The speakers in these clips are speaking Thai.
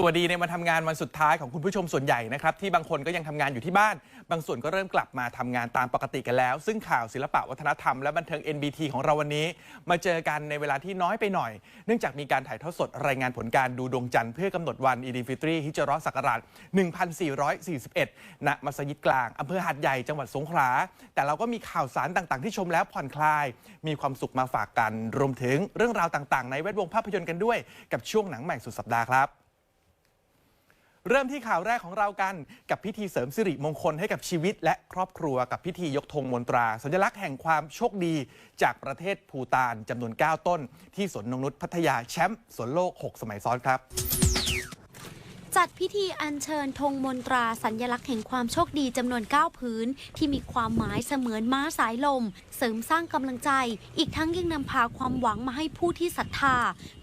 สวัสดีในวันทำงานวันสุดท้ายของคุณผู้ชมส่วนใหญ่นะครับที่บางคนก็ยังทำงานอยู่ที่บ้าน บางส่วนก็เริ่มกลับมาทำงานตามปกติกันแล้ว ซึ่งข่าวศิลปะวัฒนธรรมและบันเทิง NBT ของเราวันนี้ มาเจอกันในเวลาที่น้อยไปหน่อย เนื่องจากมีการถ่ายทอดสดรายงานผลการดูดวงจันทร์เพื่อกำหนดวันอีดีฟิตรีฮิจราะห์ศักราช 1441 ณ มัสยิดกลางอำเภอหาดใหญ่จังหวัดสงขลา แต่เราก็มีข่าวสารต่างๆ ที่ชมแล้วผ่อนคลาย มีความสุขมาฝากกัน รวมถึงเรื่องราวต่างๆ ในแวดวงภาพยนตร์กันด้วย กับช่วงหนังใหม่สุดสัปดาห์ครับ เริ่มที่ข่าวแรกของเรากันกับพิธีเสริมสิริมงคลให้กับชีวิต และครอบครัวกับพิธียกธงมนตรา สัญลักษณ์แห่งความโชคดี จากประเทศภูตานจำนวน 9 ต้น ที่สวนนงนุษย์พัทยาแชมป์สวนโลก 6 สมัยซ้อนครับจัดพิธีอัญเชิญธงมนตราสัญลักษณ์แห่งความโชคดีจำนวน 9 พื้น ที่มีความหมายเสมือนม้าสายลม เสริมสร้างกำลังใจ อีกทั้งยังนำพาความหวังมาให้ผู้ที่ศรัทธา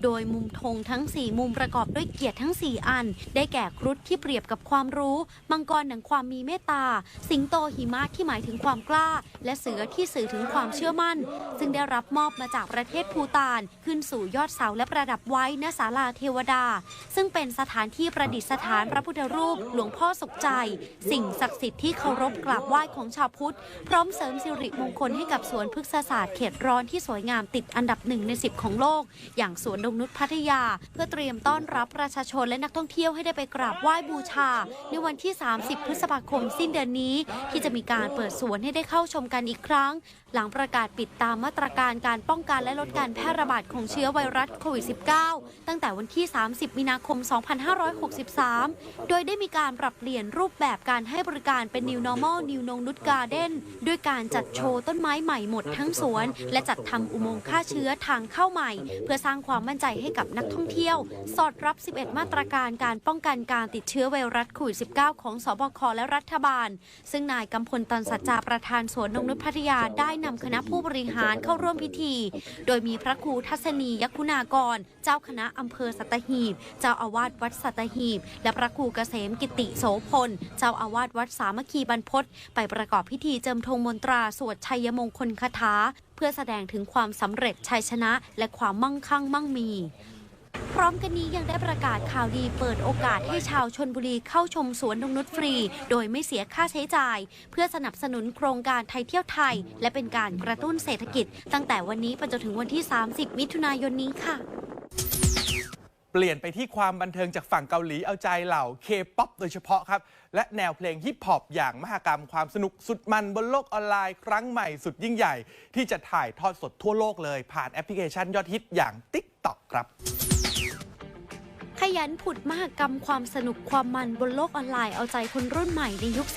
โดยมุมธงทั้ง 4 มุมประกอบด้วยเกียรติทั้ง 4 อัน ได้แก่ครุฑที่เปรียบกับความรู้มังกรดังความมีเมตตา สิงโตหิมะที่หมายถึงความกล้า และเสือที่สื่อถึงความเชื่อมั่น ซึ่งได้รับมอบมาจากประเทศภูตาน ขึ้นสู่ยอดเสาและประดับไว้ณศาลาเทวดา ซึ่งเป็นสถานที่ประดิษฐานพระพุทธรูป หลวงพ่อสุขใจ สิ่งศักดิ์สิทธิ์ที่เคารพกราบไหว้ของชาวพุทธ พร้อมเสริมสิริมงคลให้กับสวนพฤกษศาสตร์เขตร้อนที่สวยงามติดอันดับหนึ่งใน 10 ของโลก อย่างสวนดงนุชพัทยา เพื่อเตรียมต้อนรับประชาชนและนักท่องเที่ยวให้ได้ไปกราบไหว้บูชา ในวันที่ 30 พฤษภาคมสิ้นเดือนนี้ ที่จะมีการเปิดสวนให้ได้เข้าชมกันอีกครั้ง หลังประกาศปิดตามมาตรการการป้องกันและลดการแพร่ระบาดของเชื้อไวรัสโควิด -19 ตั้งแต่วันที่ 30 มีนาคม 2563 โดยได้มีการปรับเปลี่ยนรูปแบบการให้บริการเป็น New Normal New นงนุชการ์เด้นด้วยการจัดโชว์ต้นไม้ใหม่หมดทั้งสวน และจัดทำอุโมงค์ฆ่าเชื้อทางเข้าใหม่ เพื่อสร้างความมั่นใจให้กับนักท่องเที่ยว สอดรับ 11 มาตรการการป้องกันการติดเชื้อไวรัสโควิด -19 ของสบคและรัฐบาล ซึ่งนายกำพลตันสัจจาประธานสวนนงนุชพัทยาได้นำคณะผู้บริหารเข้าร่วมพิธี โดยมีพระครูทัศนียคุณากร เจ้าคณะอำเภอสัตหีบ เจ้าอาวาสวัดสัตหีบ และพระครูเกษมกิติโสพล เจ้าอาวาสวัดสามัคคีบรรพตไปประกอบพิธีเจิมธงมนตราสวดชัยมงคลคาถาเพื่อแสดงถึงความสำเร็จชัยชนะ และความมั่งคั่งมั่งมี พร้อมกันนี้ยังได้ประกาศข่าวดีเปิดโอกาสให้ชาวชนบุรีเข้าชมสวนนงนุชฟรี โดยไม่เสียค่าใช้จ่าย เพื่อสนับสนุนโครงการไทยเที่ยวไทย และเป็นการกระตุ้นเศรษฐกิจ ตั้งแต่วันนี้ไปจนถึงวันที่ 30 มิถุนายนนี้ค่ะ เปลี่ยนไปที่ความบันเทิงจากฝั่งเกาหลีเอาใจเหล่าเคป๊อปโดยเฉพาะครับ และแนวเพลงฮิปฮอปอย่างมหกรรมความสนุกสุดมันบนโลกออนไลน์ครั้งใหม่สุดยิ่งใหญ่ ที่จะถ่ายทอดสดทั่วโลกเลยผ่านแอปพลิเคชันยอดฮิตอย่าง TikTok ครับ ขยันผุดมหกรรมความสนุกความมันบนโลกออนไลน์เอาใจคนรุ่นใหม่ในยุค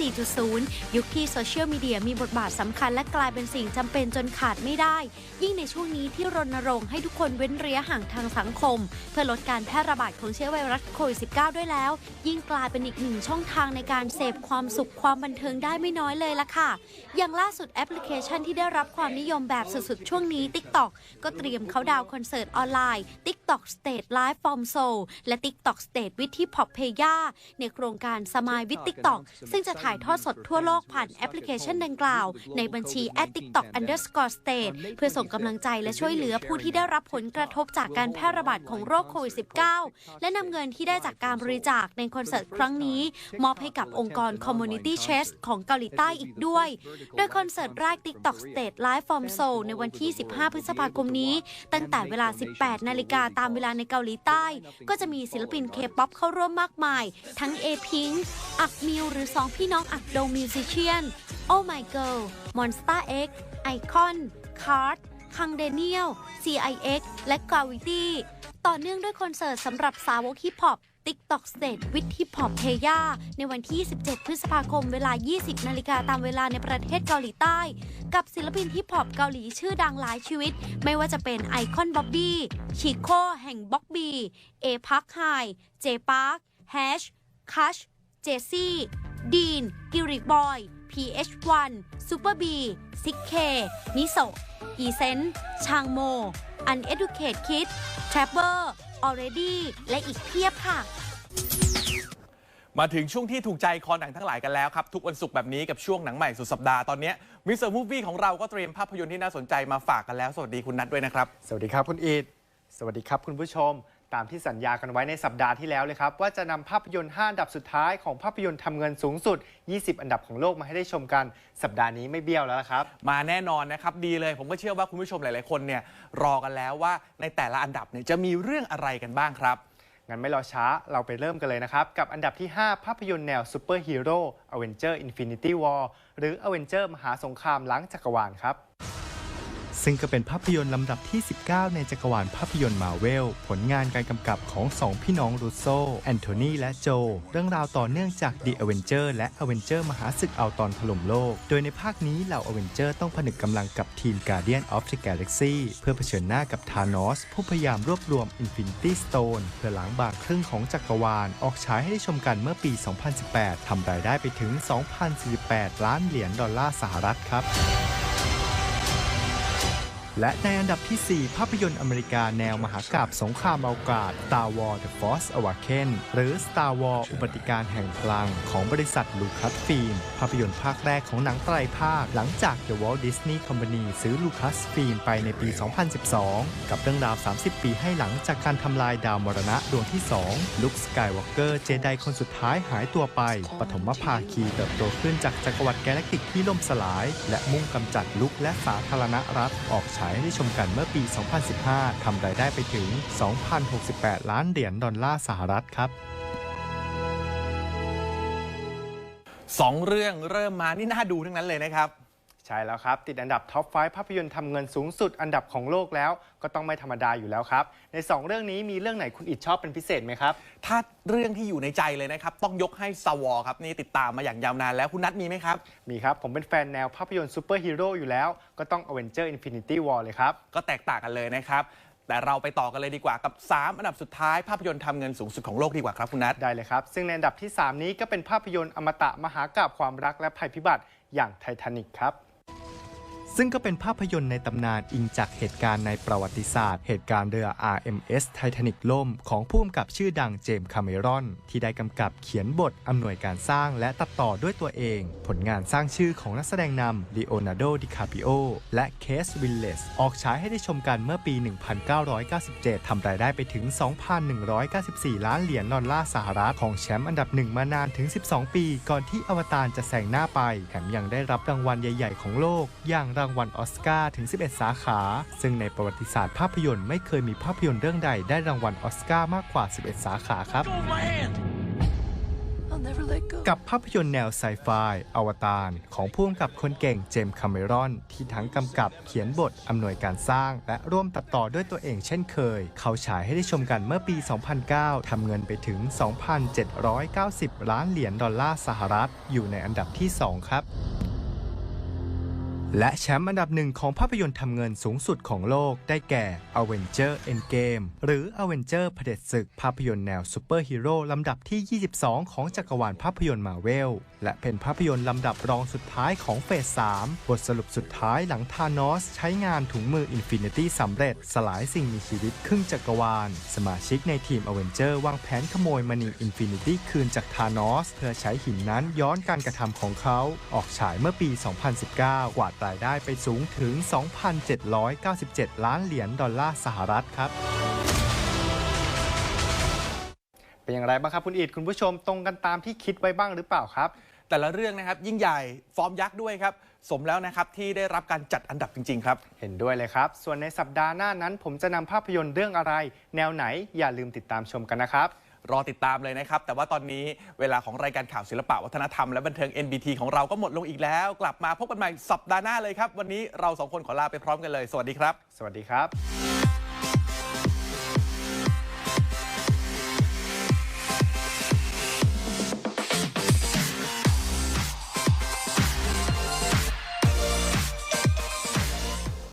4.0 ยุคที่โซเชียลมีเดียมีบทบาทสำคัญและกลายเป็นสิ่งจำเป็นจนขาดไม่ได้ ยิ่งในช่วงนี้ที่รณรงค์ให้ทุกคนเว้นระยะห่างทางสังคม เพื่อลดการแพร่ระบาดของเชื้อไวรัสโควิด -19 ด้วยแล้ว ยิ่งกลายเป็นอีกหนึ่งช่องทางในการเสพความสุขความบันเทิงได้ไม่น้อยเลยล่ะค่ะ อย่างล่าสุดแอปพลิเคชันที่ได้รับความนิยมแบบสุดๆช่วงนี้ TikTok ก็เตรียมเขาดาวคอนเสิร์ตออนไลน์ TikTok Stage Live from Seoul และ TikTok Stage with Hip Hop p a y a ในโครงการ Smile with TikTok ซึ่งจะถ่ายทอดสดทั่วโลกผ่านแอปพลิเคชันดังกล่าว ในบัญชี @tiktok underscore stage เพื่อส่งกำลังใจและช่วยเหลือผู้ที่ได้รับผลกระทบจากการแพร่ระบาดของโรคโควิด -19 และนำเงินที่ได้จากการบริจาคในคอนเสิร์ตครั้งนี้ มอบให้กับองค์กร Community Chest ของเกาหลีใต้อีกด้วย โดยคอนเสิร์ตแรก TikTok Stage Live from Seoul ในวันที่ 15 พฤษภาคมนี้ ตั้งแต่เวลา 18 นาฬิกาตามเวลาในเกาหลีใต้ ก็จะมีศิลปินเคป๊อปเข้าร่วมมากมาย ทั้งเอพิงอักมิวหรือสองพี่น้องอักโดมิวสิเชียน Oh My Girl Monster X Icon Card คังเดเนียล CIX และ Gravity ต่อเนื่องด้วยคอนเสิร์ตสำหรับสาวกฮิปฮอป TikTok Stage with Hip Hop p a y a ในวันที่ 17 พฤษภาคมเวลา 20 นาฬิกาตามเวลาในประเทศเกาหลีใต้ กับศิลปินฮิปฮอปเกาหลีชื่อดังหลายชีวิต ไม่ว่าจะเป็นไอคอนบ๊อบบี้ชิโคแห่งบ็อกบีเอพักไฮเจปาร์คแฮชคัชเจซี่ดีนกิริกบอย PH1 Super B ซิกเคมิโซอีเซนชางโม Uneducate Kid Trapper Already และอีกเพียบค่ะ มาถึงช่วงที่ถูกใจคอหนังทั้งหลายกันแล้วครับ ทุกวันศุกร์แบบนี้กับช่วงหนังใหม่สุดสัปดาห์ตอนนี้มิสเตอร์มูฟวี่ของเราก็เตรียมภาพยนตร์ที่น่าสนใจมาฝากกันแล้ว สวัสดีคุณนัทด้วยนะครับ สวัสดีครับคุณอีดสวัสดีครับคุณผู้ชม ตามที่สัญญากันไว้ในสัปดาห์ที่แล้วเลยครับ ว่าจะนำภาพยนตร์ 5 อันดับสุดท้ายของภาพยนตร์ทำเงินสูงสุด 20 อันดับของโลกมาให้ได้ชมกันสัปดาห์นี้ไม่เบี้ยวแล้วละครับ มาแน่นอนนะครับ ดีเลยผมก็เชื่อว่าคุณผู้ชมหลาย ๆ คนเนี่ยรอกันแล้วว่าในแต่ละอันดับเนี่ยจะมีเรื่องอะไรกันบ้างครับงั้นไม่รอช้าเราไปเริ่มกันเลยนะครับ กับอันดับที่ 5 ภาพยนตร์แนวซูเปอร์ฮีโร่ Avenger Infinity War หรือ Avenger มหาสงครามล้างจักรวาลครับ ซึ่งก็เป็นภาพยนตร์ลำดับที่ 19 ในจักรวาลภาพยนตร์มาเวล ผลงานการกำกับของสองพี่น้องรูโซ แอนโทนีและโจ เรื่องราวต่อเนื่องจาก The Avenger และ Avenger มหาศึกเอาตอนถล่มโลก โดยในภาคนี้เหล่า Avenger ต้องผนึกกำลังกับทีม Guardian of the Galaxy เพื่อเผชิญหน้ากับธานอส ผู้พยายามรวบรวม Infinity Stone เพื่อล้างบางครึ่งของจักรวาล ออกฉายให้ได้ชมกันเมื่อปี 2018 ทำรายได้ไปถึง 2,048 ล้านเหรียญดอลลาร์สหรัฐครับ และในอันดับที่ 4 ภาพยนตร์อเมริกาแนวมหากาบสงครามอวกาศ Star Wars The Force Awakens หรือ Star Wars อุบัติการแห่งพลัง ของบริษัทลูคัสฟิล์มภาพยนตร์ภาคแรกของหนังไตรภาค หลังจาก The Walt Disney Company ซื้อลูคัสฟิล์มไปในปี 2012 กับเรื่องราว 30 ปีให้หลังจากการทำลายดาวมรณะดวงที่ 2 ลุคสกายวอล์กเกอร์เจไดคนสุดท้ายหายตัวไป ปฐมภาคีเติบโตขึ้นจากจักรวรรดิแกลคติกที่ล่มสลาย และมุ่งกำจัดลุกและสาธารณรัฐออกฉายให้ได้ชมกันเมื่อปี 2015 ทำรายได้ไปถึง 2,068 ล้านเหรียญดอลลาร์สหรัฐครับสองเรื่องเริ่มมานี่น่าดูทั้งนั้นเลยนะครับ ใช่แล้วครับ ติดอันดับท็อป 5 ภาพยนตร์ทำเงินสูงสุดอันดับของโลกแล้ว ก็ต้องไม่ธรรมดาอยู่แล้วครับ ใน 2 เรื่องนี้มีเรื่องไหนคุณอิดชอบเป็นพิเศษไหมครับ ถ้าเรื่องที่อยู่ในใจเลยนะครับ ต้องยกให้สวอครับนี่ติดตามมาอย่างยาวนานแล้วคุณนัทมีไหมครับ มีครับ ผมเป็นแฟนแนวภาพยนตร์ซูเปอร์ฮีโร่อยู่แล้ว ก็ต้อง Avenger Infinity War เลยครับ ก็แตกต่างกันเลยนะครับแต่เราไปต่อกันเลยดีกว่ากับ 3 อันดับสุดท้าย ภาพยนตร์ทำเงินสูงสุดของโลกดีกว่าครับคุณนัทได้เลยครับ ซึ่งในอันดับที่ 3 นี้ก็เป็นภาพยนตร์อมตะมหากาบความรักและภัยพิบัติอย่างไททานิกครับ ซึ่งก็เป็นภาพยนตร์ในตำนานอิงจากเหตุการณ์ในประวัติศาสตร์ เหตุการณ์เรือ RMS Titanic ล่ม ของผู้กำกับชื่อดังเจมส์คาเมรอน ที่ได้กำกับเขียนบทอำนวยการสร้างและตัดต่อด้วยตัวเอง ผลงานสร้างชื่อของนักแสดงนำลีโอนาร์โด ดิคาปิโอ และเคสวิลเลสออกฉายให้ได้ชมกันเมื่อปี 1997 ทำรายได้ไปถึง 2,194 ล้านเหรียญดอลลาร์สหรัฐของแชมป์อันดับหนึ่งมานานถึง 12 ปี ก่อนที่อวตารจะแซงหน้าไป แถมยังได้รับรางวัลใหญ่ ๆ ของโลก อย่างรางวัลออสการ์ถึง 11 สาขา ซึ่งในประวัติศาสตร์ภาพยนตร์ไม่เคยมีภาพยนตร์เรื่องใดได้รางวัลออสการ์มากกว่า 11 สาขาครับ I'll never let go. กับภาพยนตร์แนวไซไฟอวตารของผู้กำกับคนเก่งเจมส์คาเมรอน ที่ทั้งกำกับเขียนบทอำนวยการสร้าง และร่วมตัดต่อด้วยตัวเองเช่นเคย เขาฉายให้ได้ชมกันเมื่อปี 2009 ทำเงินไปถึง 2,790 ล้านเหรียญดอลลาร์สหรัฐ อยู่ในอันดับที่ 2 ครับ และแชมป์อันดับหนึ่งของภาพยนตร์ทำเงินสูงสุดของโลกได้แก่ Avenger Endgame หรือ Avenger เผด็จศึกภาพยนตร์แนวซูเปอร์ฮีโร่ลำดับที่ 22 ของจักรวาลภาพยนตร์มาเวล และเป็นภาพยนตร์ลำดับรองสุดท้ายของเฟส 3 บทสรุปสุดท้ายหลังธานอส ใช้งานถุงมืออินฟินิตี้สำเร็จ สลายสิ่งมีชีวิตครึ่งจักรวาล สมาชิกในทีม Avenger วางแผนขโมยมณีอินฟินิตี้คืนจากธานอส เพื่อใช้หินนั้นย้อนการกระทำของเขา ออกฉายเมื่อปี 2019กวาดรายได้ไปสูงถึง 2,797 ล้านเหรียญดอลลาร์สหรัฐครับเป็นอย่างไรบ้างครับคุณอีดคุณผู้ชมตรงกันตามที่คิดไว้บ้างหรือเปล่าครับ แต่ละเรื่องนะครับยิ่งใหญ่ฟอร์มยักษ์ด้วยครับ สมแล้วนะครับที่ได้รับการจัดอันดับจริง ๆ ครับ เห็นด้วยเลยครับ ส่วนในสัปดาห์หน้านั้น ผมจะนำภาพยนตร์เรื่องอะไร แนวไหนอย่าลืมติดตามชมกันนะครับ รอติดตามเลยนะครับ แต่ว่าตอนนี้เวลาของรายการข่าวศิลปะวัฒนธรรมและบันเทิง NBT ของเราก็หมดลงอีกแล้ว กลับมาพบกันใหม่สัปดาห์หน้าเลยครับ วันนี้เราสองคนขอลาไปพร้อมกันเลย สวัสดีครับ สวัสดีครับ